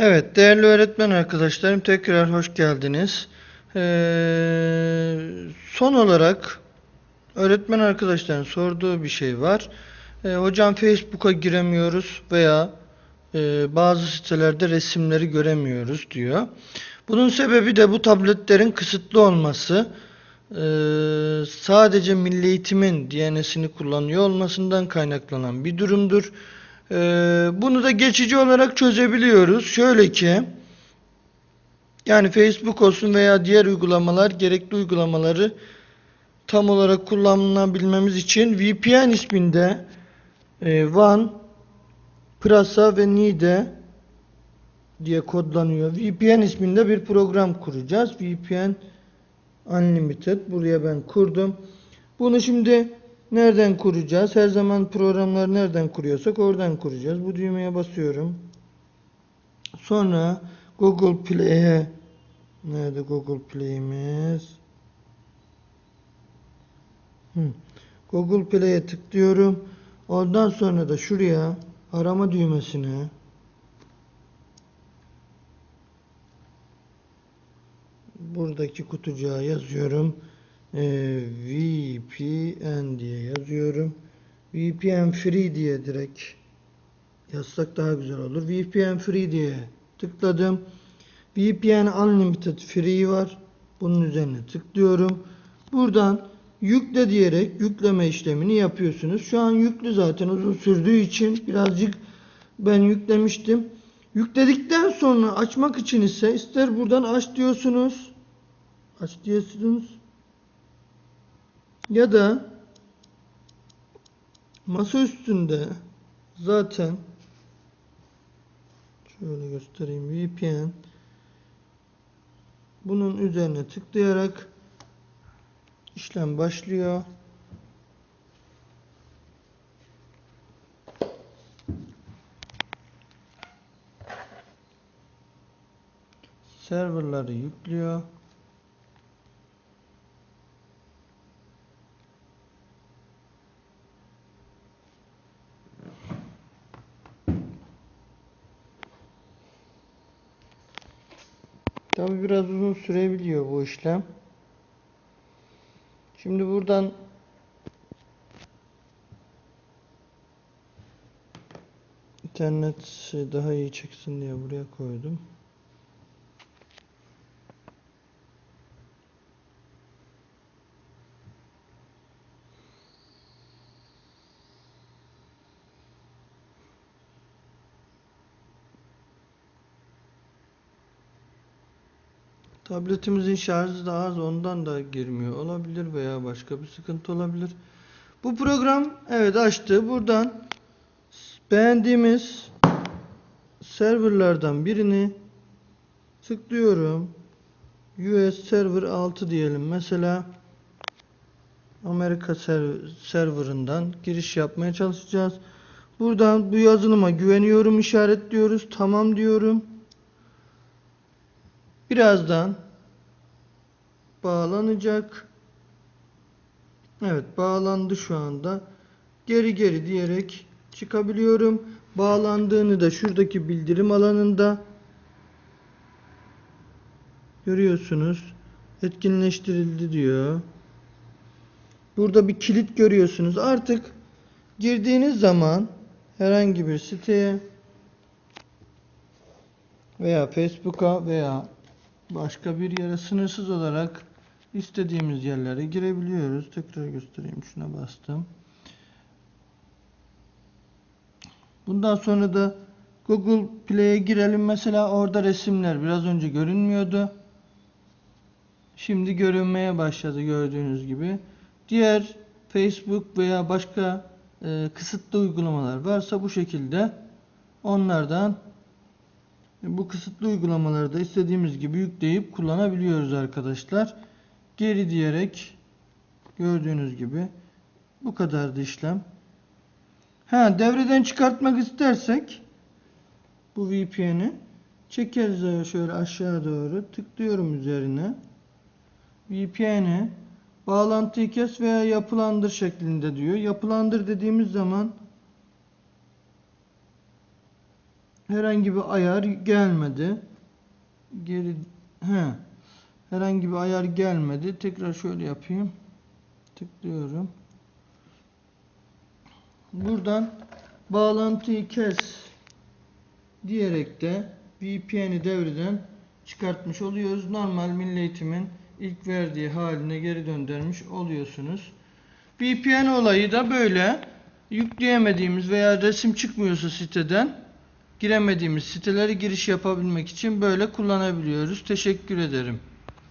Evet, değerli öğretmen arkadaşlarım tekrar hoş geldiniz. Ee, son olarak öğretmen arkadaşların sorduğu bir şey var. Ee, hocam Facebook'a giremiyoruz veya e, bazı sitelerde resimleri göremiyoruz diyor. Bunun sebebi de bu tabletlerin kısıtlı olması. Ee, sadece Milli Eğitim'in DNS'ini kullanıyor olmasından kaynaklanan bir durumdur. Ee, bunu da geçici olarak çözebiliyoruz. Şöyle ki yani Facebook olsun veya diğer uygulamalar gerekli uygulamaları tam olarak kullanabilmemiz için VPN isminde e, WAN, Prasa ve Nide diye kodlanıyor. VPN isminde bir program kuracağız. VPN Unlimited. Buraya ben kurdum. Bunu şimdi nereden kuracağız? Her zaman programları nereden kuruyorsak oradan kuracağız. Bu düğmeye basıyorum. Sonra Google Play'e nerede Google Play'imiz? Google Play'e tıklıyorum. Ondan sonra da şuraya arama düğmesine buradaki kutucuğa yazıyorum. Ee, VPN diye yazıyorum. VPN free diye direkt yazsak daha güzel olur. VPN free diye tıkladım. VPN unlimited free var. Bunun üzerine tıklıyorum. Buradan yükle diyerek yükleme işlemini yapıyorsunuz. Şu an yüklü zaten uzun sürdüğü için birazcık ben yüklemiştim. Yükledikten sonra açmak için ise ister buradan aç diyorsunuz. Aç diyorsunuz. Ya da masa üstünde zaten şöyle göstereyim VPN bunun üzerine tıklayarak işlem başlıyor. Serverları yüklüyor. Tabi biraz uzun sürebiliyor bu işlem. Şimdi buradan internet daha iyi çeksin diye buraya koydum. Tabletimizin şarjı da az ondan da girmiyor olabilir veya başka bir sıkıntı olabilir. Bu program evet açtı. Buradan beğendiğimiz serverlardan birini tıklıyorum. US Server 6 diyelim mesela. Amerika ser- serverından giriş yapmaya çalışacağız. Buradan bu yazılıma güveniyorum işaretliyoruz. Tamam diyorum. Birazdan bağlanacak. Evet bağlandı şu anda. Geri geri diyerek çıkabiliyorum. Bağlandığını da şuradaki bildirim alanında görüyorsunuz. Etkinleştirildi diyor. Burada bir kilit görüyorsunuz. Artık girdiğiniz zaman herhangi bir siteye veya Facebook'a veya başka bir yere sınırsız olarak istediğimiz yerlere girebiliyoruz. Tekrar göstereyim. Şuna bastım. Bundan sonra da Google Play'e girelim. Mesela orada resimler biraz önce görünmüyordu. Şimdi görünmeye başladı gördüğünüz gibi. Diğer Facebook veya başka e, kısıtlı uygulamalar varsa bu şekilde onlardan bu kısıtlı uygulamaları da istediğimiz gibi yükleyip kullanabiliyoruz arkadaşlar. Geri diyerek gördüğünüz gibi bu kadardı işlem. Ha devreden çıkartmak istersek bu VPN'i çekeriz şöyle aşağı doğru tıklıyorum üzerine. VPN'i bağlantıyı kes veya yapılandır şeklinde diyor. Yapılandır dediğimiz zaman herhangi bir ayar gelmedi. Geri he. Herhangi bir ayar gelmedi. Tekrar şöyle yapayım. Tıklıyorum. Buradan bağlantıyı kes diyerek de VPN'i devreden çıkartmış oluyoruz. Normal milli eğitimin ilk verdiği haline geri döndürmüş oluyorsunuz. VPN olayı da böyle. Yükleyemediğimiz veya resim çıkmıyorsa siteden giremediğimiz sitelere giriş yapabilmek için böyle kullanabiliyoruz. Teşekkür ederim.